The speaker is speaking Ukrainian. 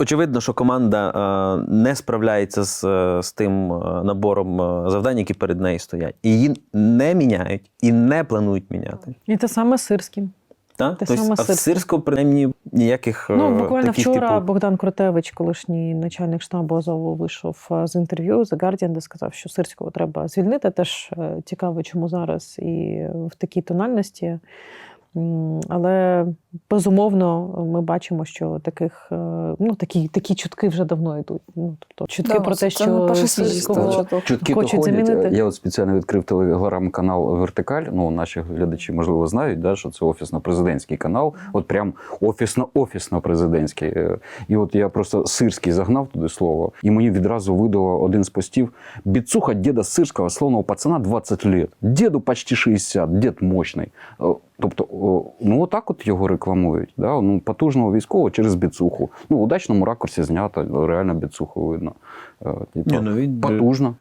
Очевидно, що команда е, не справляється з, е, з тим е, набором завдань, які перед нею стоять. І її не міняють і не планують міняти. І те саме з Сирським. Так? Те Тобто, саме а в. Сирського, принаймні, ніяких. Ну, буквально таких, вчора типу, Богдан Крутевич, колишній начальник штабу Азову, вийшов з інтерв'ю The Guardian, де сказав, що Сирського треба звільнити. Теж цікаво, чому зараз і в такій тональності. Але безумовно ми бачимо, що таких е, ну такі, такі чутки вже давно йдуть. Ну тобто чутки Да, про те, що. Чутки то Хочуть замінити? Я от спеціально відкрив телеграм-канал Вертикаль. Ну, наші глядачі, можливо, знають, да, що це офісно-президентський канал. От прям офісно-офісно-президентський. Е, І от я просто сирський загнав туди слово, і мені відразу видало один з постів: Біцуха діда сирського словного пацана 20 лет. Діду почти 60, дід мощний. Е, Тобто, ну отак от його рекламують. Да? Ну, потужного військового через біцуху. Ну, в удачному ракурсі знято, реально біцуху видно. Е, Ні, ну, він- потужно.